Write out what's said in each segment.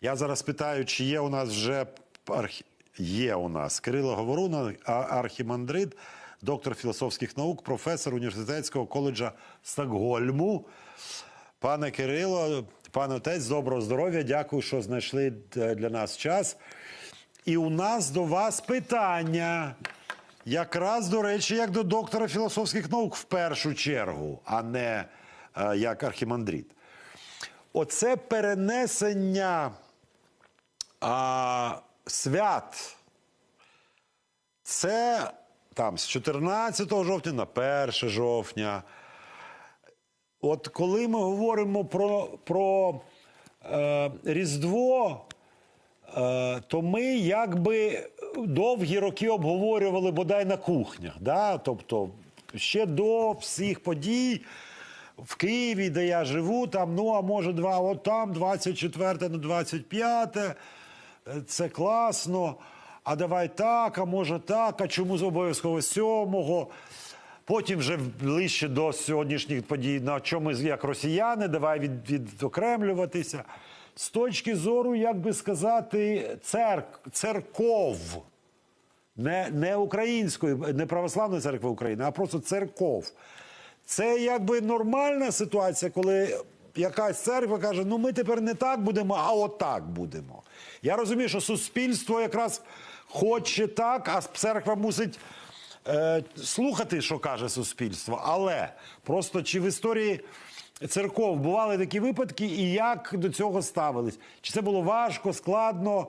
Я зараз питаю, чи є у нас вже архі... є у нас Кирило Говоруна, архімандрит, доктор філософських наук, професор університетського коледжа Стокгольму. Пане Кирило, пане отець, доброго здоров'я. Дякую, що знайшли е, для нас час. І у нас до вас питання. Якраз, до речі, як до доктора філософських наук в першу чергу, а не е, як архімандрит. Оце перенесення а, свят. Це там з 14 жовтня на 1 жовтня. От коли ми говоримо про, про е, Різдво, е, то ми якби довгі роки обговорювали бодай на кухнях. Да? Тобто ще до всіх подій в Києві, де я живу, там, ну а може, два, от там 24 на 25, е, це класно. А давай так, а може так, а чому з обов'язково сьомого? Потім вже ближче до сьогоднішніх подій, на чому як росіяни, давай від, відокремлюватися. З точки зору, як би сказати, церк, церков, не, не української, не православної церкви України, а просто церков. Це якби нормальна ситуація, коли якась церква каже: ну ми тепер не так будемо, а отак будемо. Я розумію, що суспільство якраз хоче так, а церква мусить е, слухати, що каже суспільство. Але просто чи в історії церков бували такі випадки, і як до цього ставились? Чи це було важко, складно,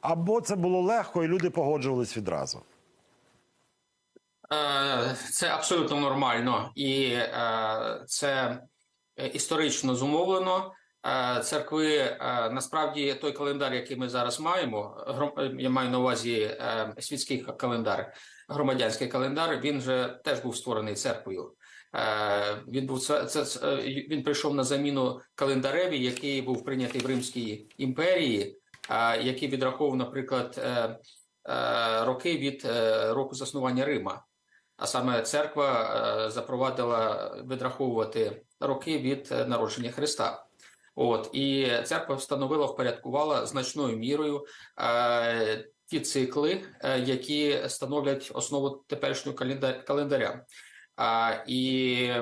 або це було легко, і люди погоджувались відразу? Е, Це абсолютно нормально, і е, це історично зумовлено. Е, Церкви е, насправді той календар, який ми зараз маємо, е, я маю на увазі е, світський календар, громадянський календар. Він же теж був створений церквою. Е, Він був це, е, він прийшов на заміну календареві, який був прийнятий в Римській імперії, е, який відраховував, наприклад, е, е, роки від е, року заснування Рима. А саме церква е, запровадила відраховувати роки від е, народження Христа. От і церква встановила, впорядкувала значною мірою е, ті цикли, е, які становлять основу теперішнього календаря. А, і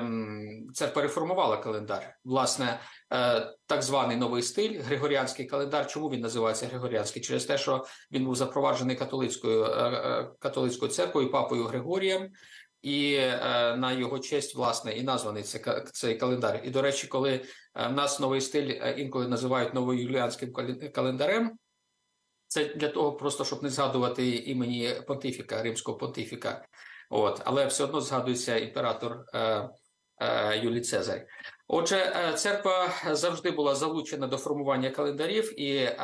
м, церква реформувала календар. Власне, е, так званий новий стиль, григоріанський календар. Чому він називається григоріанський? Через те, що він був запроваджений католицькою е, е, католицькою церквою папою Григорієм, і на його честь власне і названий цей, цей календар. І до речі, коли в нас новий стиль інколи називають новоюліанським кален- календарем. Це для того, просто щоб не згадувати імені понтифіка, римського понтифіка. От, але все одно згадується імператор Юлій Цезарь. Отже, е, церква завжди була залучена до формування календарів, і е,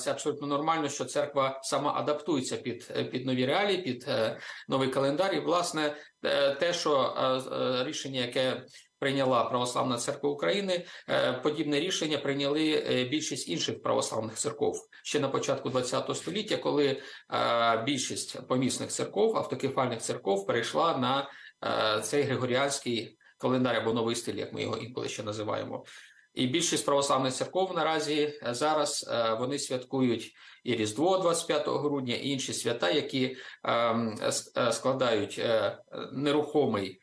це абсолютно нормально, що церква сама адаптується під, е, під нові реалії, під е, новий календар. І, власне, е, те, що е, е, рішення, яке прийняла Православна церква України, е, подібне рішення прийняли е, більшість інших православних церков ще на початку ХХ століття, коли е, більшість помісних церков, автокефальних церков перейшла на е, цей григоріанський календар або новий стиль, як ми його інколи ще називаємо. І більшість православних церков наразі е, зараз е, вони святкують і Різдво 25 грудня, і інші свята, які ем, е, складають нерухомий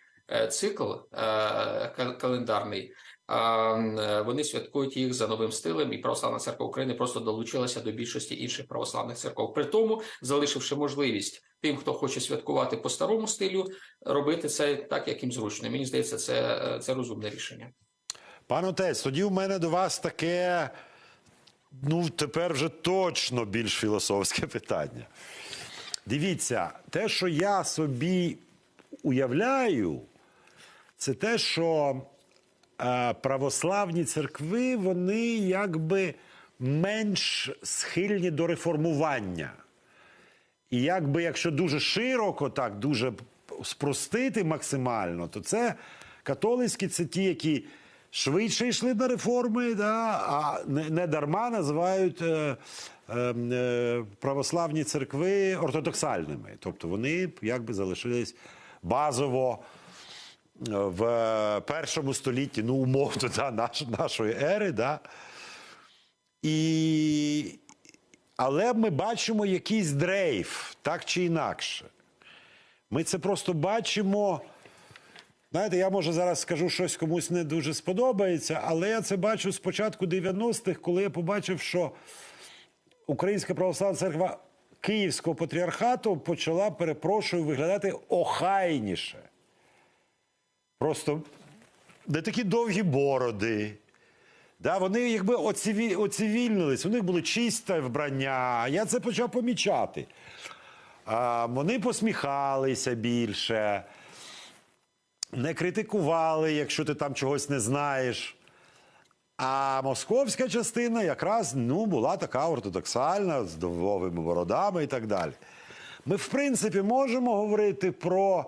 цикл календарний. Е, Вони святкують їх за новим стилем, і Православна церква України просто долучилася до більшості інших православних церков. При тому, залишивши можливість тим, хто хоче святкувати по старому стилю, робити це так, як їм зручно. Мені здається, це, е, це розумне рішення. Пан отець, тоді в мене до вас таке, ну тепер вже точно більш філософське питання. Дивіться, те, що я собі уявляю, це те, що православні церкви, вони якби менш схильні до реформування. І якби, якщо дуже широко, так дуже спростити максимально, то це католицькі це ті, які швидше йшли на реформи, да, а не, не дарма називають е, е, е, православні церкви ортодоксальними. Тобто вони якби залишились базово в першому столітті, ну умовно, да, наш, нашої ери. Да. І Але ми бачимо якийсь дрейф, так чи інакше. Ми це просто бачимо. Знаєте, я може зараз скажу щось комусь не дуже сподобається, але я це бачу з початку 90-х, коли я побачив, що Українська православна церква Київського патріархату почала, перепрошую, виглядати охайніше. Просто не такі довгі бороди. Да, вони якби оциві, оцивільнились, у них було чисте вбрання. Я це почав помічати. А, вони посміхалися більше, не критикували, якщо ти там чогось не знаєш. А московська частина якраз ну, була така ортодоксальна, з довгими бородами і так далі. Ми, в принципі, можемо говорити про.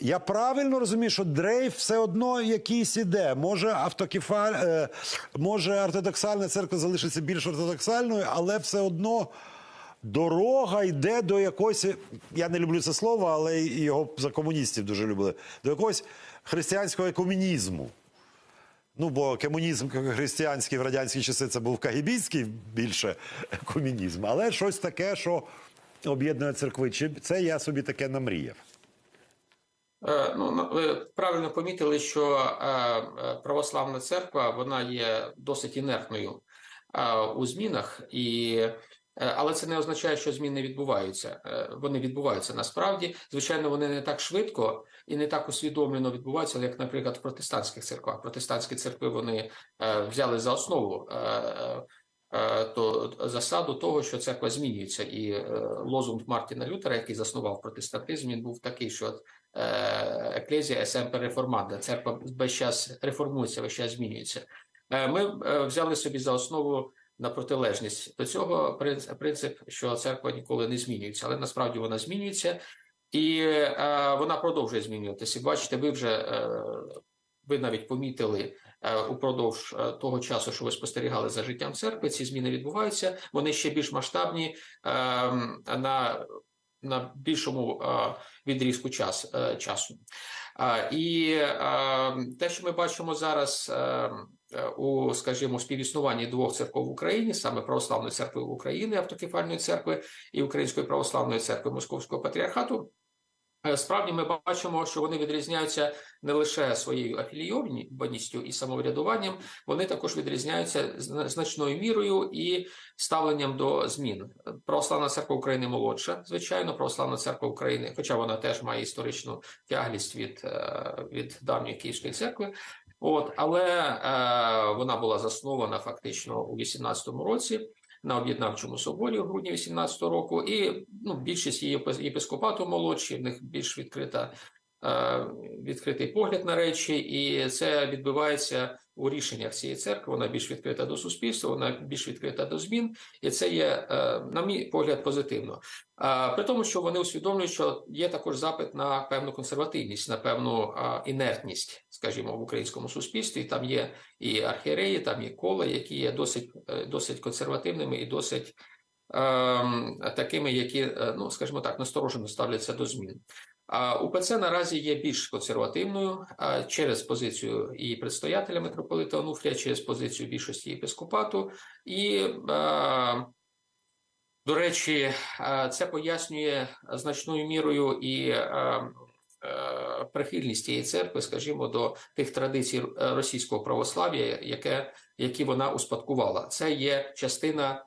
Я правильно розумію, що дрейф все одно якийсь іде. Може, автокефаль, е, може ортодоксальна церква залишиться більш ортодоксальною, але все одно дорога йде до якоїсь. Я не люблю це слово, але його за комуністів дуже любили. До якогось християнського екумінізму. Ну, бо комунізм християнський в радянські часи це був кагібійський більше комунізм, але щось таке, що об'єднує церкви. Чи це я собі таке намріяв? Е, Ну, ви правильно помітили, що е, е, православна церква вона є досить інертною у змінах, і, але це не означає, що зміни відбуваються. Вони відбуваються насправді. Звичайно, вони не так швидко і не так усвідомлено відбуваються, як, наприклад, в протестантських церквах. Протестантські церкви вони взяли за основу. То засаду того, що церква змінюється, і лозунг Мартіна Лютера, який заснував протестантизм, він був такий, що еклезія есемпер реформанда. Церква весь час реформується, весь час змінюється. Е, Ми е, взяли собі за основу на протилежність до цього принцип, що церква ніколи не змінюється, але насправді вона змінюється і е, вона продовжує змінюватися. Бачите, ви вже е, ви навіть помітили е, упродовж е, того часу, що ви спостерігали за життям церкви. Ці зміни відбуваються. Вони ще більш масштабні е, на, на більшому е, відрізку е, часу. І е, те, що ми бачимо зараз у, скажімо, співіснуванні двох церков в Україні, саме Православної церкви України, автокефальної церкви і Української православної церкви Московського патріархату, Справді ми бачимо, що вони відрізняються не лише своєю афілійованістю і самоврядуванням, вони також відрізняються зна- значною мірою і ставленням до змін. Православна церква України молодша, звичайно, православна церква України, хоча вона теж має історичну тяглість від, е, від давньої Київської церкви. От, але е, вона була заснована фактично у 18-му році на об'єднавчому соборі у грудні 18-го року, і ну, більшість її єпис- єпископату молодші, в них більш відкрита, відкритий погляд на речі, і це відбувається у рішеннях цієї церкви. Вона більш відкрита до суспільства, вона більш відкрита до змін, і це є, е, на мій погляд, позитивно. При тому, що вони усвідомлюють, що є також запит на певну консервативність, на певну інертність, скажімо, в українському суспільстві. Там є і архієреї, там є кола, які є досить, е, досить консервативними і досить ем, такими, які, е, ну скажімо так, насторожено ставляться до змін. УПЦ наразі є більш консервативною через позицію і предстоятеля митрополита Онуфрія, через позицію більшості єпископату і. до речі, це пояснює значною мірою і прихильність цієї церкви, скажімо, до тих традицій російського православ'я, які вона успадкувала. Це є частина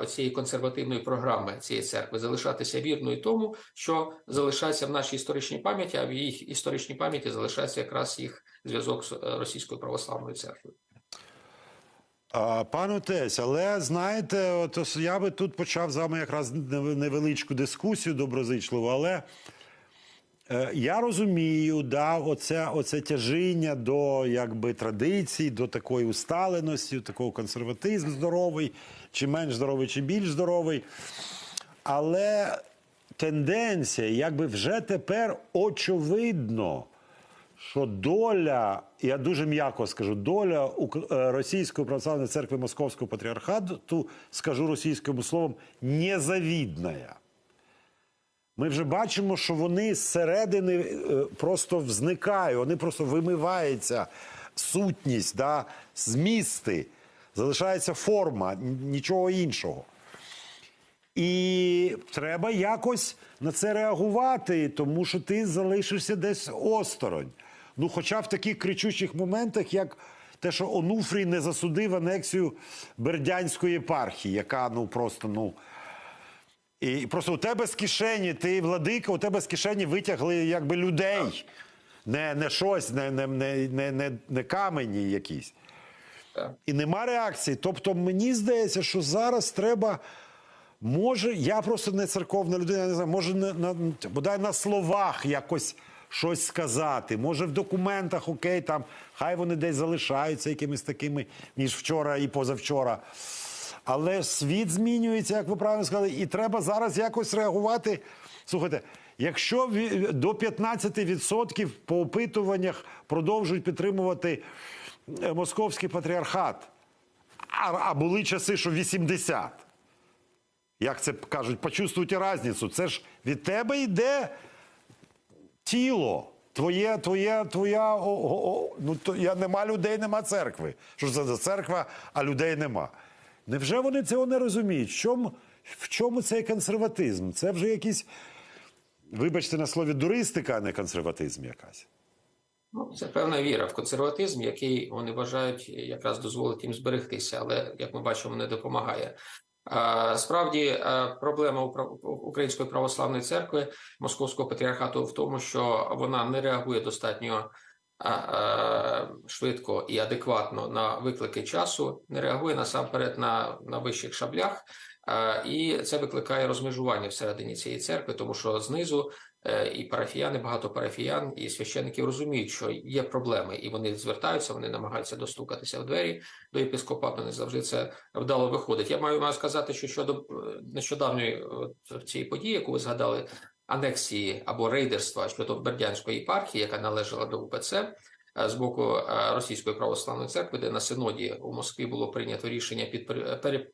оцієї консервативної програми цієї церкви залишатися вірною тому, що залишається в нашій історичній пам'яті, а в їх історичній пам'яті залишається якраз їх зв'язок з е, російською православною церквою. А, Пан отець, але знаєте, от я би тут почав з вами якраз невеличку дискусію доброзичливу, але е, я розумію, да, оце, оце тяжіння до якби, традицій, до такої усталеності, такого консерватизм здоровий, чи менш здоровий, чи більш здоровий. Але тенденція, якби вже тепер очевидно, що доля, я дуже м'яко скажу, доля е, Російської православної церкви Московського патріархату, скажу російським словом, незавідна. Ми вже бачимо, що вони зсередини е, просто зникають, вони просто вимиваються сутність, да, змісти, залишається форма, нічого іншого. І треба якось на це реагувати, тому що ти залишишся десь осторонь. Ну, хоча в таких кричучих моментах, як те, що Онуфрій не засудив анексію Бердянської єпархії, яка ну просто ну. І просто у тебе з кишені, ти владика, у тебе з кишені витягли якби людей, не, не щось, не, не, не, не, не, не камені якісь. Так. І нема реакції. Тобто, мені здається, що зараз треба. Може, я просто не церковна людина, я не знаю, може на, на, бодай на словах якось щось сказати. Може в документах, окей, там хай вони десь залишаються якимись такими, ніж вчора і позавчора. Але світ змінюється, як ви правильно сказали, і треба зараз якось реагувати. Слухайте, якщо до 15% по опитуваннях продовжують підтримувати е, московський патріархат, а, були часи, що 80%. Як це кажуть, почувствуйте різницю. Це ж від тебе йде тіло. Твоє, твоє, твоя. О, о, о, ну, то, я, нема людей, нема церкви. Що це за церква, а людей нема? Невже вони цього не розуміють? В чому, в чому цей консерватизм? Це вже якийсь, вибачте на слові, дуристика, а не консерватизм якась. Ну, це певна віра в консерватизм, який вони вважають якраз дозволить їм зберегтися, але як ми бачимо, не допомагає. Справді е, проблема Української православної церкви Московського патріархату в тому, що вона не реагує достатньо е, швидко і адекватно на виклики часу, не реагує насамперед на, на вищих шаблях. Е, І це викликає розмежування всередині цієї церкви, тому що знизу е, і парафіяни, багато парафіян і священників розуміють, що є проблеми, і вони звертаються, вони намагаються достукатися в двері до єпископату. Не завжди це вдало виходить. Я маю вам сказати, що щодо е, нещодавньої цієї події, яку ви згадали, анексії або рейдерства щодо Бердянської єпархії, яка належала до УПЦ. е, З боку е, Російської православної церкви, де на синоді у Москві було прийнято рішення підпор-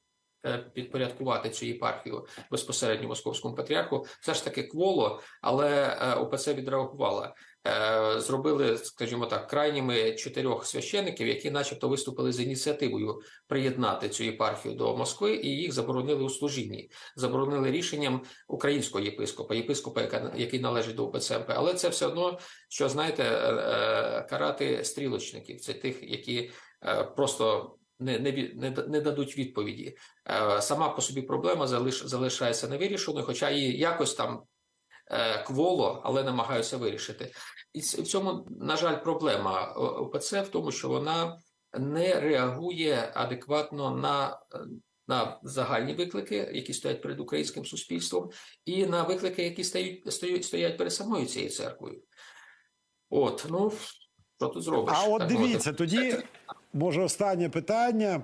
е, підпорядкувати цю єпархію безпосередньо московському патріарху, все ж таки кволо, але УПЦ відреагувала. Е, Зробили, скажімо так, крайніми чотирьох священиків, які, начебто, виступили з ініціативою приєднати цю єпархію до Москви, і їх заборонили у служінні. Заборонили рішенням українського єпископа, єпископа, який належить до УПЦМП. Але це все одно, що знаєте, е, е, карати стрілочників, це тих, які просто не, не, не, дадуть відповіді. Сама по собі проблема залиш, залишається невирішеною, хоча її якось там кволо, але намагаються вирішити. І в цьому, на жаль, проблема О- ОПЦ в тому, що вона не реагує адекватно на, е, на загальні виклики, які стоять перед українським суспільством, і на виклики, які стають, стоять, стоять перед самою цією церквою. От, ну що тут зробиш? А от так мовити. дивіться, тоді може останнє питання,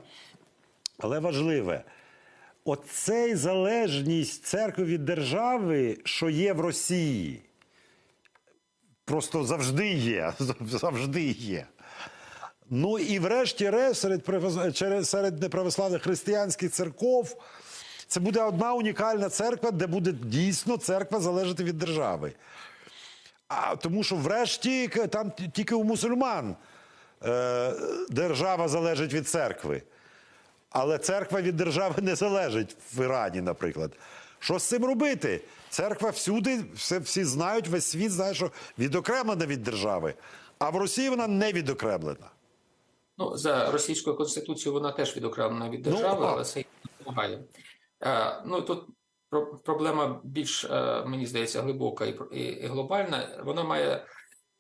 але важливе. Оцей залежність церкви від держави, що є в Росії, просто завжди є. Завжди є. Ну і врешті-решт серед, серед неправославних християнських церков це буде одна унікальна церква, де буде дійсно церква залежати від держави. А тому що врешті там тільки у мусульман е, держава залежить від церкви. Але церква від держави не залежить в Ірані, наприклад. Що з цим робити? Церква всюди, все, всі знають, весь світ знає, що відокремлена від держави, а в Росії вона не відокремлена. Ну, за російською конституцією вона теж відокремлена від держави, Ну, але це допомагає. Е, ну тут про- проблема більш, е, мені здається, глибока і глобальна. Вона має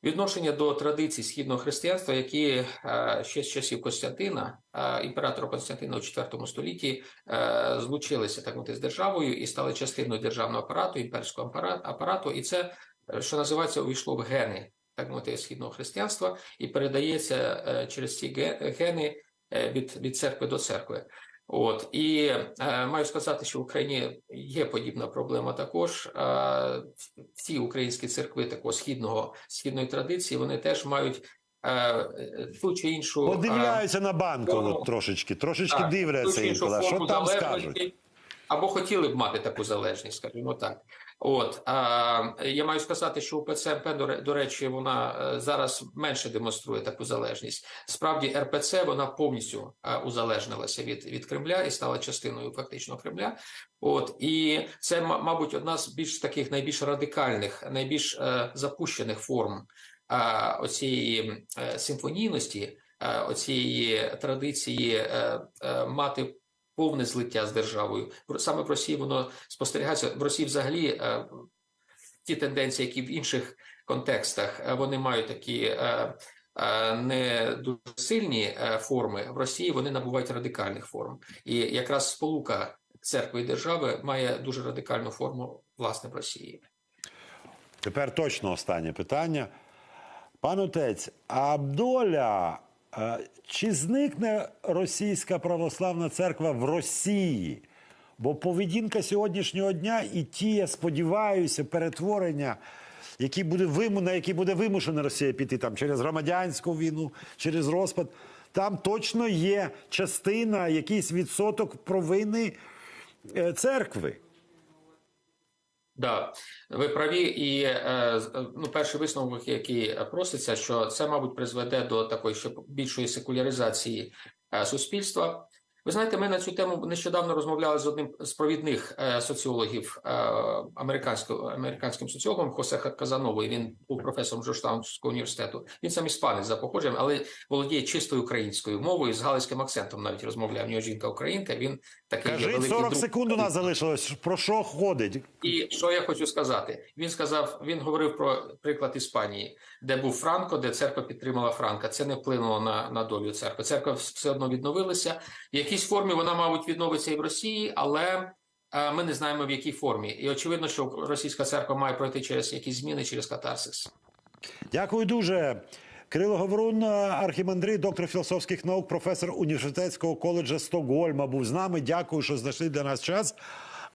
відношення до традицій східного християнства, які е, ще з часів Костянтина, е, імператора Константина у IV столітті, е, злучилися так мовити з державою і стали частиною державного апарату, імперського апара- апарату. І це, що називається, увійшло в гени так мовити, східного християнства і передається через ці ге- гени від, від церкви до церкви. От і е, маю сказати, що в Україні є подібна проблема також. Е, всі українські церкви такого східного східної традиції вони теж мають е, е, ту чи іншу е, Подивляються на банку форму. трошечки, трошечки так, дивляться іншу іншу. Що там скажуть? або хотіли б мати таку залежність, скажімо так. От а, я маю сказати, що УПЦ МП, до, ре- до речі, вона е, зараз менше демонструє таку залежність. Справді, РПЦ вона повністю е, узалежнилася від, від Кремля і стала частиною фактично Кремля. От і це, ма- мабуть, одна з більш таких найбільш радикальних, найбільш е, запущених форм е, оцієї е, симфонійності, е, оцієї традиції е, е, мати повне злиття з державою. Саме в Росії воно спостерігається. В Росії взагалі е, ті тенденції, які в інших контекстах е, вони мають такі е, не дуже сильні форми. В Росії вони набувають радикальних форм. І якраз сполука церкви і держави має дуже радикальну форму власне в Росії. Тепер точно останнє питання. Пан отець, а доля, чи зникне російська православна церква в Росії? Бо поведінка сьогоднішнього дня і ті, я сподіваюся, перетворення, які буде виму, на які буде вимушена Росія піти там через громадянську війну, через розпад, там точно є частина, якийсь відсоток провини е, церкви. Да, ви праві, і е, е, ну, перший висновок, який проситься, що це, мабуть, призведе до такої ще більшої секуляризації е, суспільства. Ви знаєте, ми на цю тему нещодавно розмовляли з одним з провідних е, соціологів е, американського американським соціологом Хосе Казановою. Він був професором Джорджтаунського університету. Він сам іспанець за походженням, але володіє чистою українською мовою з галицьким акцентом. Навіть розмовляє. Нього жінка українка. Він такий Кажіть, великий 40 друг. секунд у нас залишилось. Про що ходить? І що я хочу сказати? Він сказав, він говорив про приклад Іспанії, де був Франко, де церква підтримала Франка. Це не вплинуло на, на долю церкви. Церква все одно відновилася. В якійсь формі вона, мабуть, відновиться і в Росії, але е, ми не знаємо в якій формі. І очевидно, що російська церква має пройти через якісь зміни, через катарсис. Дякую дуже. Кирило Говорун, архімандрит, доктор філософських наук, професор університетського коледжа Стокгольма був з нами. Дякую, що знайшли для нас час.